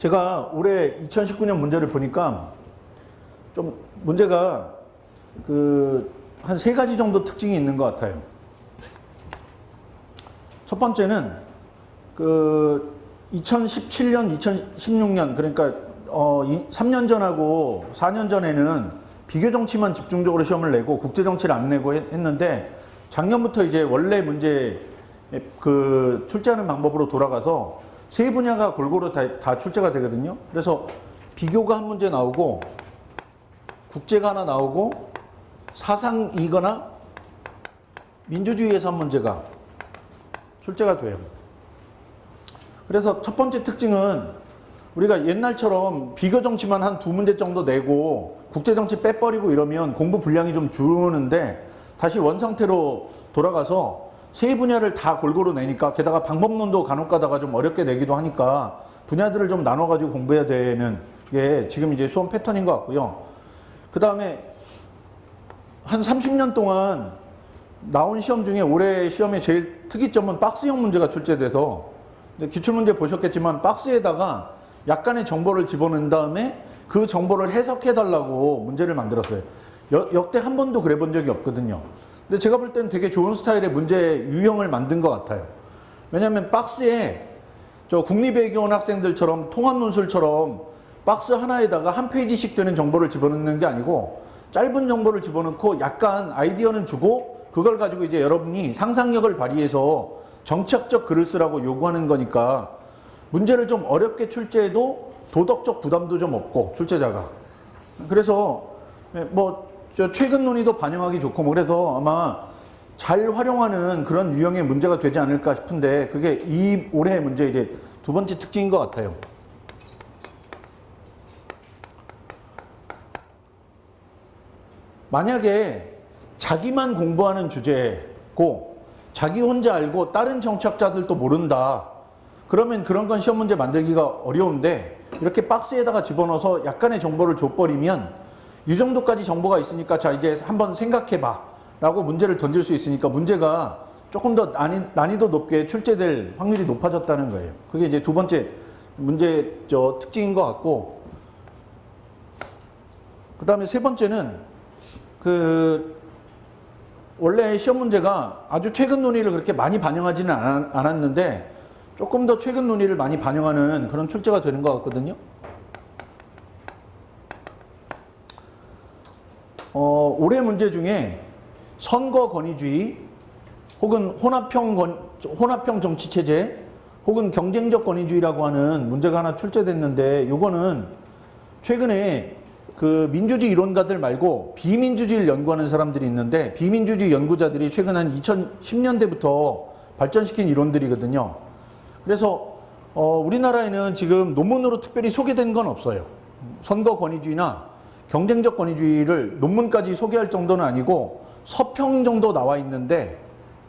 제가 올해 2019년 문제를 보니까 좀 문제가 그 한 세 가지 정도 특징이 있는 것 같아요. 첫 번째는 그 2017년, 2016년 그러니까 어 3년 전하고 4년 전에는 비교 정치만 집중적으로 시험을 내고 국제 정치를 안 내고 했- 했는데 작년부터 이제 원래 문제 그 출제하는 방법으로 돌아가서 세 분야가 골고루 다, 다 출제가 되거든요. 그래서 비교가 한 문제 나오고 국제가 하나 나오고 사상이거나 민주주의에서 한 문제가 출제가 돼요. 그래서 첫 번째 특징은 우리가 옛날처럼 비교 정치만 한 두 문제 정도 내고 국제 정치 빼버리고 이러면 공부 분량이 좀 줄는데 다시 원 상태로 돌아가서 세 분야를 다 골고루 내니까 게다가 방법론도 간혹 가다가 좀 어렵게 내기도 하니까 분야들을 좀 나눠 가지고 공부해야 되는 게 지금 이제 수험 패턴인 것 같고요. 그 다음에 한 30년 동안 나온 시험 중에 올해 시험의 제일 특이점은 박스형 문제가 출제돼서 기출문제 보셨겠지만 박스에다가 약간의 정보를 집어넣은 다음에 그 정보를 해석해 달라고 문제를 만들었어요. 여- 역대 한 번도 그래 본 적이 없거든요. 근데 제가 볼 때는 되게 좋은 스타일의 문제 유형을 만든 것 같아요. 왜냐하면 박스에 저 국립외교원 학생들처럼 통합 논술처럼 박스 하나에다가 한 페이지씩 되는 정보를 집어넣는 게 아니고 짧은 정보를 집어넣고 약간 아이디어는 주고 그걸 가지고 이제 여러분이 상상력을 발휘해서 정책적 글을 쓰라고 요구하는 거니까 문제를 좀 어렵게 출제해도 도덕적 부담도 좀 없고 출제자가 그래서 뭐 저 최근 논의도 반영하기 좋고 뭐 그래서 아마 잘 활용하는 그런 유형의 문제가 되지 않을까 싶은데 그게 이 올해의 문제 이제 두 번째 특징인 것 같아요. 만약에 자기만 공부하는 주제고 자기 혼자 알고 다른 정착자들도 모른다. 그러면 그런 건 시험 문제 만들기가 어려운데 이렇게 박스에다가 집어넣어서 약간의 정보를 줘버리면 이 정도까지 정보가 있으니까 자 이제 한번 생각해봐 라고 문제를 던질 수 있으니까 문제가 조금 더 난이, 난이 도 높게 출제될 확률이 높아졌다는 거예요. 그게 이제 두 번째 문제 저 특징인 것 같고 그 다음에 세 번째는 그 원래 시험 문제가 아주 최근 논의를 그렇게 많이 반영하지는 않- 않았는데 조금 더 최근 논의를 많이 반영하는 그런 출제가 되는 것 같거든요. 어, 올해 문제 중에 선거 권위주의 혹은 혼합형 권, 혼합형 정치 체제 혹은 경쟁적 권위주의라고 하는 문제가 하나 출제됐는데 요거는 최근에 그 민주주의 이론가들 말고 비민주주의를 연구하는 사람들이 있는데 비민주주의 연구자들이 최근 한 2010년대부터 발전시킨 이론들이거든요. 그래서 어, 우리나라에는 지금 논문으로 특별히 소개된 건 없어요. 선거 권위주의나 경쟁적 권위주의를 논문까지 소개할 정도는 아니고 서평 정도 나와 있는데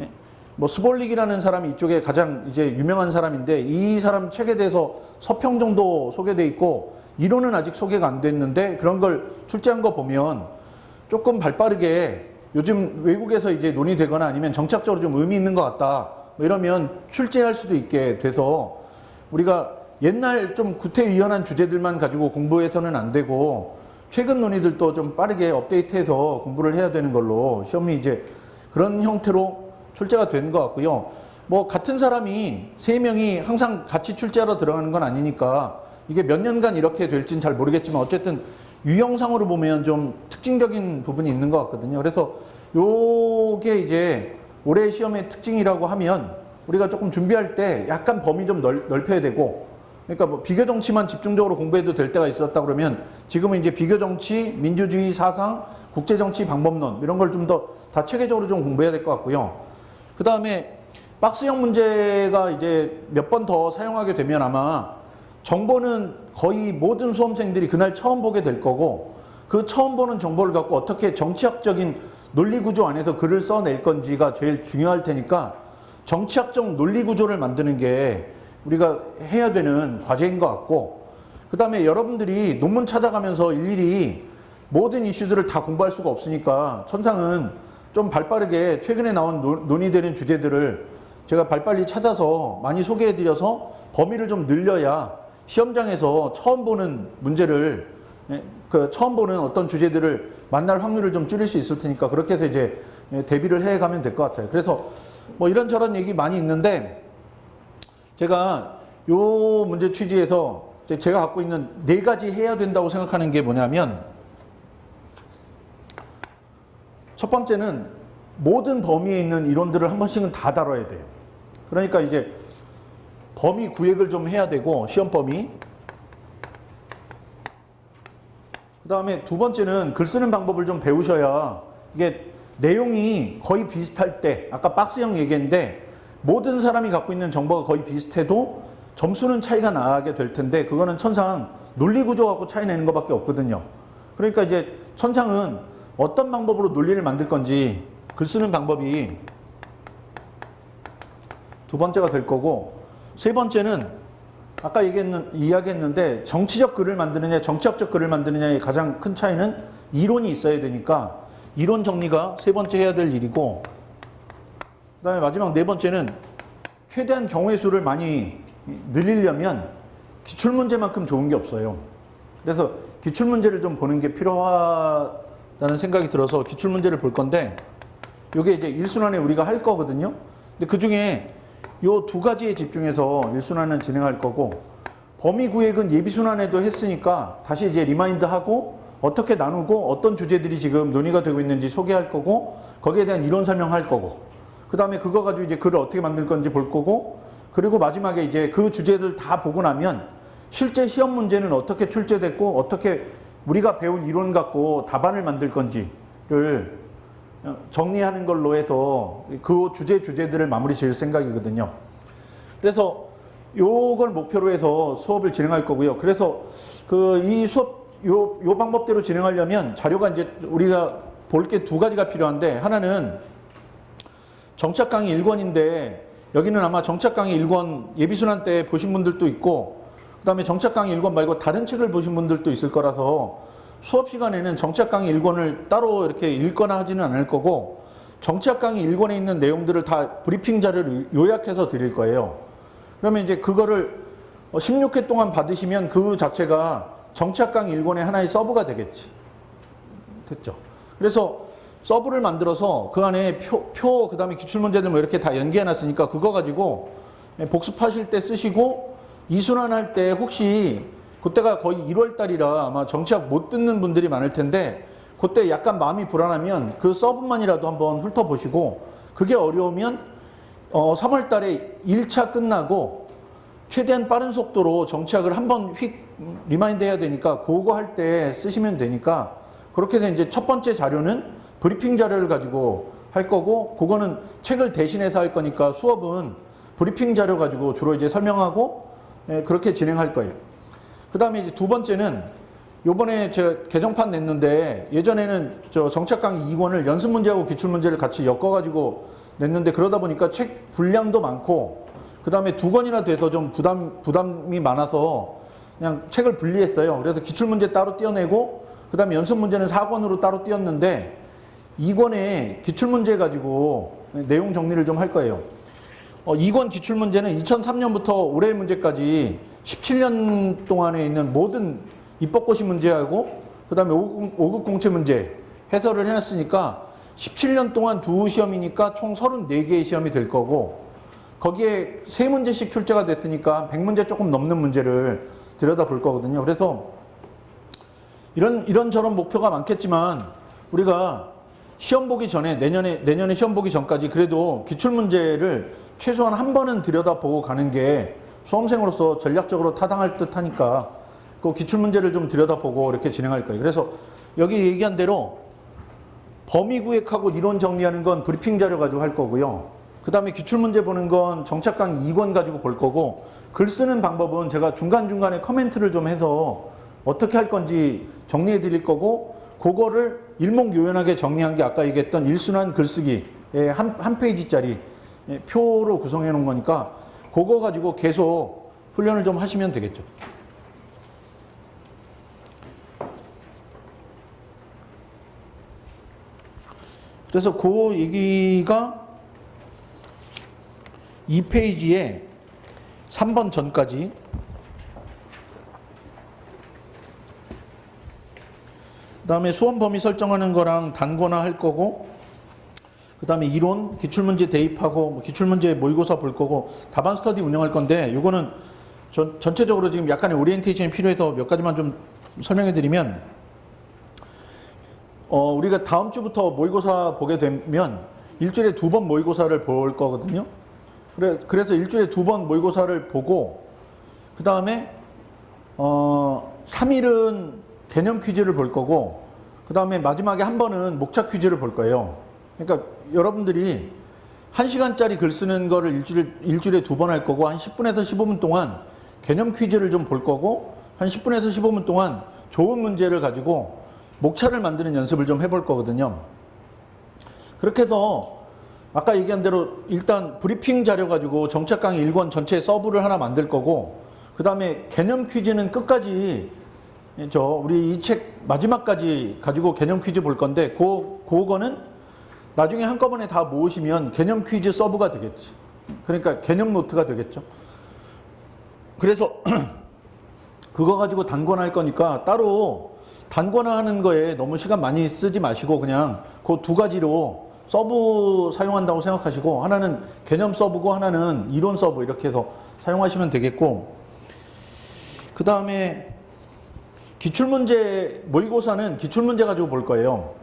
예? 뭐 스볼릭이라는 사람이 이쪽에 가장 이제 유명한 사람인데 이 사람 책에 대해서 서평 정도 소개돼 있고 이론은 아직 소개가 안 됐는데 그런 걸 출제한 거 보면 조금 발빠르게 요즘 외국에서 이제 논의되거나 아니면 정착적으로 좀 의미 있는 것 같다 뭐 이러면 출제할 수도 있게 돼서 우리가 옛날 좀 구태의연한 주제들만 가지고 공부해서는 안 되고 최근 논의들도 좀 빠르게 업데이트해서 공부를 해야 되는 걸로 시험이 이제 그런 형태로 출제가 된 것 같고요. 뭐 같은 사람이 세 명이 항상 같이 출제하러 들어가는 건 아니니까 이게 몇 년간 이렇게 될지는 잘 모르겠지만 어쨌든 유형상으로 보면 좀 특징적인 부분이 있는 것 같거든요. 그래서 요게 이제 올해 시험의 특징이라고 하면 우리가 조금 준비할 때 약간 범위 좀 넓, 넓혀야 되고 그러니까 뭐 비교 정치만 집중적으로 공부해도 될 때가 있었다 그러면 지금은 이제 비교 정치, 민주주의 사상, 국제 정치 방법론 이런 걸 좀 더 다 체계적으로 좀 공부해야 될 것 같고요. 그 다음에 박스형 문제가 이제 몇 번 더 사용하게 되면 아마 정보는 거의 모든 수험생들이 그날 처음 보게 될 거고 그 처음 보는 정보를 갖고 어떻게 정치학적인 논리 구조 안에서 글을 써낼 건지가 제일 중요할 테니까 정치학적 논리 구조를 만드는 게 우리가 해야 되는 과제인 것 같고 그 다음에 여러분들이 논문 찾아가면서 일일이 모든 이슈들을 다 공부할 수가 없으니까 천상은 좀 발빠르게 최근에 나온 논- 논의되는 주제들을 제가 발빨리 찾아서 많이 소개해드려서 범위를 좀 늘려야 시험장에서 처음 보는 문제를 예, 그 처음 보는 어떤 주제들을 만날 확률을 좀 줄일 수 있을 테니까 그렇게 해서 이제 예, 대비를 해 가면 될 것 같아요. 그래서 뭐 이런저런 얘기 많이 있는데 제가 요 문제 취지에서 제가 갖고 있는 네 가지 해야 된다고 생각하는 게 뭐냐면 첫 번째는 모든 범위에 있는 이론들을 한 번씩은 다 다뤄야 돼요. 그러니까 이제 범위 구획을 좀 해야 되고 시험 범위. 그 다음에 두 번째는 글 쓰는 방법을 좀 배우셔야 이게 내용이 거의 비슷할 때 아까 박스형 얘기했는데 모든 사람이 갖고 있는 정보가 거의 비슷해도 점수는 차이가 나게 될 텐데 그거는 천상 논리 구조 갖고 차이 내는 것밖에 없거든요. 그러니까 이제 천상은 어떤 방법으로 논리를 만들 건지 글 쓰는 방법이 두 번째가 될 거고 세 번째는 아까 얘기했는, 이야기했는데 정치적 글을 만드느냐 정치학적 글을 만드느냐의 가장 큰 차이는 이론이 있어야 되니까 이론 정리가 세 번째 해야 될 일이고 그 다음에 마지막 네 번째는 최대한 경우의 수를 많이 늘리려면 기출 문제만큼 좋은 게 없어요. 그래서 기출 문제를 좀 보는 게 필요하다는 생각이 들어서 기출 문제를 볼 건데 이게 이제 일순환에 우리가 할 거거든요. 근데 그 중에 요 두 가지에 집중해서 일순환은 진행할 거고 범위 구획은 예비순환에도 했으니까 다시 이제 리마인드 하고 어떻게 나누고 어떤 주제들이 지금 논의가 되고 있는지 소개할 거고 거기에 대한 이론 설명할 거고 그 다음에 그거 가지고 이제 글을 어떻게 만들 건지 볼 거고 그리고 마지막에 이제 그 주제들 다 보고 나면 실제 시험 문제는 어떻게 출제됐고 어떻게 우리가 배운 이론 갖고 답안을 만들 건지를 정리하는 걸로 해서 그 주제 주제들을 마무리 지을 생각이거든요. 그래서 요걸 목표로 해서 수업을 진행할 거고요. 그래서 그 이 수업 요, 요 방법대로 진행하려면 자료가 이제 우리가 볼 게 두 가지가 필요한데 하나는 정착 강의 1권인데 여기는 아마 정착 강의 1권 예비순환 때 보신 분들도 있고 그다음에 정착 강의 1권 말고 다른 책을 보신 분들도 있을 거라서 수업 시간에는 정착 강의 1권을 따로 이렇게 읽거나 하지는 않을 거고 정착 강의 1권에 있는 내용들을 다 브리핑 자료를 요약해서 드릴 거예요. 그러면 이제 그거를 16회 동안 받으시면 그 자체가 정착 강의 1권의 하나의 서브가 되겠지. 됐죠. 그래서 서브를 만들어서 그 안에 표, 표 그다음에 기출 문제들 뭐 이렇게 다 연계해 놨으니까 그거 가지고 복습하실 때 쓰시고 이순환 할 때 혹시 그때가 거의 1월 달이라 아마 정치학 못 듣는 분들이 많을 텐데 그때 약간 마음이 불안하면 그 서브만이라도 한번 훑어보시고 그게 어려우면 어 3월 달에 1차 끝나고 최대한 빠른 속도로 정치학을 한번 휙 리마인드 해야 되니까 그거 할 때 쓰시면 되니까 그렇게 해서 이제 첫 번째 자료는 브리핑 자료를 가지고 할 거고 그거는 책을 대신해서 할 거니까 수업은 브리핑 자료 가지고 주로 이제 설명하고 예, 그렇게 진행할 거예요. 그 다음에 이제 두 번째는 요번에 제가 개정판 냈는데 예전에는 저 정책 강의 2권을 연습 문제하고 기출 문제를 같이 엮어 가지고 냈는데 그러다 보니까 책 분량도 많고 그 다음에 두 권이나 돼서 좀 부담, 부담이 많아서 그냥 책을 분리했어요. 그래서 기출 문제 따로 떼어내고 그 다음에 연습 문제는 4권으로 따로 띄었는데 2권에 기출 문제 가지고 내용 정리를 좀 할 거예요. 어, 2권 기출 문제는 2003년부터 올해 문제까지 17년 동안에 있는 모든 입법고시 문제하고 그 다음에 5급, 5급 공채 문제 해설을 해놨으니까 17년 동안 두 시험이니까 총 34개의 시험이 될 거고 거기에 세 문제씩 출제가 됐으니까 100문제 조금 넘는 문제를 들여다 볼 거거든요. 그래서 이런 이런 저런 목표가 많겠지만 우리가 시험 보기 전에 내년에 내년에 시험 보기 전까지 그래도 기출 문제를 최소한 한 번은 들여다보고 가는 게 수험생으로서 전략적으로 타당할 듯 하니까 그 기출 문제를 좀 들여다보고 이렇게 진행할 거예요. 그래서 여기 얘기한 대로 범위 구획하고 이론 정리하는 건 브리핑 자료 가지고 할 거고요. 그 다음에 기출 문제 보는 건 정착 강의 2권 가지고 볼 거고 글 쓰는 방법은 제가 중간중간에 커멘트를 좀 해서 어떻게 할 건지 정리해 드릴 거고 그거를 일목요연하게 정리한 게 아까 얘기했던 일순환 글쓰기의 한, 한 페이지짜리 예, 표로 구성해 놓은 거니까 그거 가지고 계속 훈련을 좀 하시면 되겠죠. 그래서 그 얘기가 2페이지에 3번 전까지 그다음에 수험 범위 설정하는 거랑 단거나 할 거고 그다음에 이론 기출문제 대입하고 뭐 기출문제 모의고사 볼 거고 답안 스터디 운영할 건데 요거는 전, 전체적으로 지금 약간의 오리엔테이션이 필요해서 몇 가지만 좀 설명해 드리면 어, 우리가 다음 주부터 모의고사 보게 되면 일주일에 두 번 모의고사를 볼 거거든요. 그래, 그래서 일주일에 두 번 모의고사를 보고 그 다음에 어, 3일은 개념 퀴즈를 볼 거고 그 다음에 마지막에 한 번은 목차 퀴즈를 볼 거예요. 그러니까 여러분들이 1시간짜리 글 쓰는 거를 일주일에, 일주일에 두 번 할 거고 한 10분에서 15분 동안 개념 퀴즈를 좀 볼 거고 한 10분에서 15분 동안 좋은 문제를 가지고 목차를 만드는 연습을 좀 해볼 거거든요. 그렇게 해서 아까 얘기한 대로 일단 브리핑 자료 가지고 정책 강의 1권 전체 서브를 하나 만들 거고 그 다음에 개념 퀴즈는 끝까지 저 우리 이 책 마지막까지 가지고 개념 퀴즈 볼 건데 그 그거는 나중에 한꺼번에 다 모으시면 개념 퀴즈 서브가 되겠지. 그러니까 개념 노트가 되겠죠. 그래서 그거 가지고 단권할 거니까 따로 단권화하는 거에 너무 시간 많이 쓰지 마시고 그냥 그 두 가지로 서브 사용한다고 생각하시고 하나는 개념 서브고 하나는 이론 서브 이렇게 해서 사용하시면 되겠고 그 다음에 기출문제 모의고사는 기출문제 가지고 볼 거예요.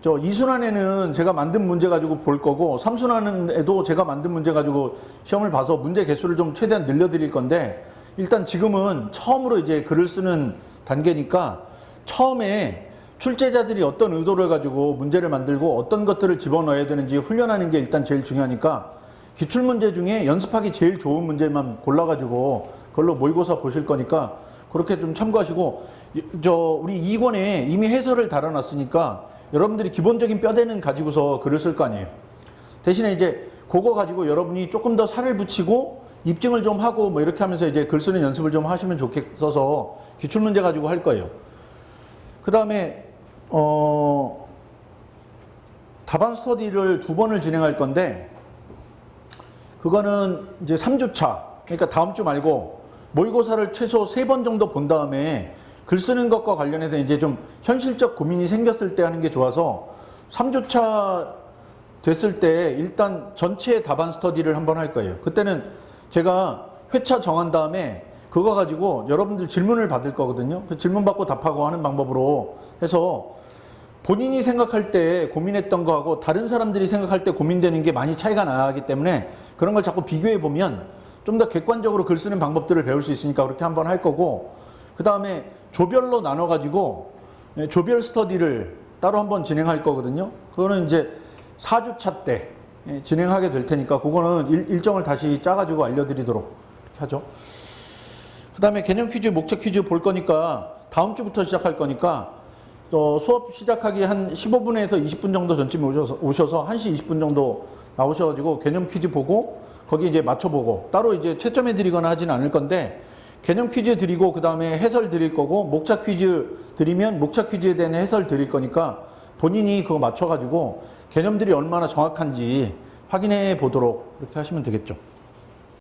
저 2순환에는 제가 만든 문제 가지고 볼 거고 3순환에도 제가 만든 문제 가지고 시험을 봐서 문제 개수를 좀 최대한 늘려 드릴 건데 일단 지금은 처음으로 이제 글을 쓰는 단계니까 처음에 출제자들이 어떤 의도를 가지고 문제를 만들고 어떤 것들을 집어넣어야 되는지 훈련하는 게 일단 제일 중요하니까 기출문제 중에 연습하기 제일 좋은 문제만 골라가지고 그걸로 모의고사 보실 거니까 그렇게 좀 참고하시고 이- 저 우리 2권에 이미 해설을 달아놨으니까 여러분들이 기본적인 뼈대는 가지고서 글을 쓸 거 아니에요. 대신에 이제 그거 가지고 여러분이 조금 더 살을 붙이고 입증을 좀 하고 뭐 이렇게 하면서 이제 글 쓰는 연습을 좀 하시면 좋겠어서 기출문제 가지고 할 거예요. 그 다음에 어 답안 스터디를 두 번을 진행할 건데 그거는 이제 3주차 그러니까 다음 주 말고 모의고사를 최소 세 번 정도 본 다음에 글 쓰는 것과 관련해서 이제 좀 현실적 고민이 생겼을 때 하는 게 좋아서 3주차 됐을 때 일단 전체 답안 스터디를 한번 할 거예요. 그때는 제가 회차 정한 다음에 그거 가지고 여러분들 질문을 받을 거거든요. 그 질문 받고 답하고 하는 방법으로 해서 본인이 생각할 때 고민했던 거하고 다른 사람들이 생각할 때 고민되는 게 많이 차이가 나기 때문에 그런 걸 자꾸 비교해 보면 좀 더 객관적으로 글 쓰는 방법들을 배울 수 있으니까 그렇게 한번 할 거고 그 다음에 조별로 나눠 가지고 예, 조별 스터디를 따로 한번 진행할 거거든요. 그거는 이제 4주차 때 예, 진행하게 될 테니까 그거는 일, 일정을 다시 짜가지고 알려드리도록 이렇게 하죠. 그 다음에 개념 퀴즈, 목적 퀴즈 볼 거니까 다음 주부터 시작할 거니까 또 수업 시작하기 한 15분에서 20분 정도 전쯤에 오셔서, 오셔서 1시 20분 정도 나오셔가지고 개념 퀴즈 보고 거기 이제 맞춰보고 따로 이제 채점해 드리거나 하지는 않을 건데 개념 퀴즈 드리고 그 다음에 해설 드릴 거고 목차 퀴즈 드리면 목차 퀴즈에 대한 해설 드릴 거니까 본인이 그거 맞춰가지고 개념들이 얼마나 정확한지 확인해 보도록 그렇게 하시면 되겠죠.